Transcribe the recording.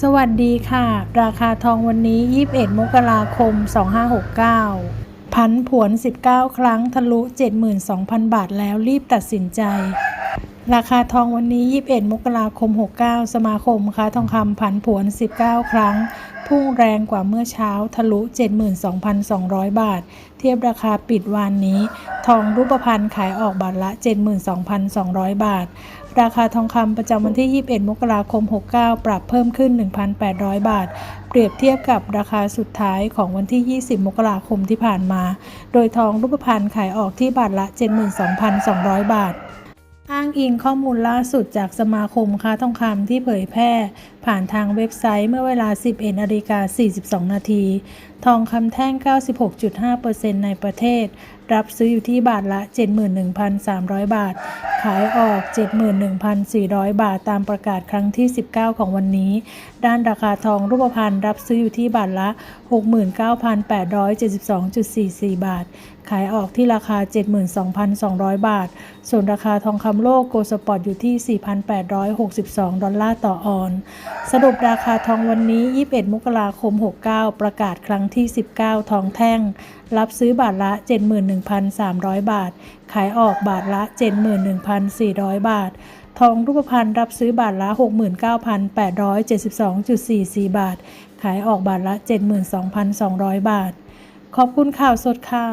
สวัสดีค่ะ ราคาทองวันนี้ 21 มกราคม 2569 พันผวน 19 ครั้งทะลุ 72,000 บาทแล้วรีบตัดสินใจ ราคาทองวันนี้ 21 มกราคม 69 สมาคมค้าทองคำพันผวน 19 ครั้ง พุ่งแรงกว่าเมื่อเช้าทะลุ 72,200 บาท เทียบราคาปิดวานนี้ ทองรูปพรรณขายออกบาทละ 72,200 บาท ราคาทองคำประจำวันที่ 21 มกราคม 69 ปรับเพิ่มขึ้น 1,800 บาท เปรียบเทียบกับราคาสุดท้ายของวันที่ 20 มกราคมที่ผ่านมา โดยทองรูปพรรณขายออกที่บาทละ 72,200 บาท อ้างอิงข้อมูลล่าสุดจากสมาคมค้าทองคำที่เผยแพร่ ผ่านทางเว็บไซต์เมื่อเวลา 11นาฬิกา42 นาที ทองคำแท่ง 96.5%ในประเทศ รับซื้ออยู่ที่บาทละ 71,300 บาท ขายออก 71,400 บาทตามประกาศครั้งที่ 19 ของวันนี้ ด้านราคาทองรูปพรรณรับซื้ออยู่ที่บาทละ 69,872.44 บาท ขายออกที่ราคา 72,200 บาท ส่วนราคาทองคำโลกโกลสปอร์ตอยู่ที่ 4,862 ดอลลาร์ต่อออน สรุปราคาทองวันนี้ 21 มกราคม 69 ประกาศครั้งที่ 19 ทองแท่ง รับซื้อบาทละ 71,300 บาท ขายออกบาทละ 71,400 บาท ทองรูปพรรณรับซื้อบาทละ 69,872.44 บาท ขายออกบาทละ 72,200 บาท ขอบคุณข่าวสดค่ะ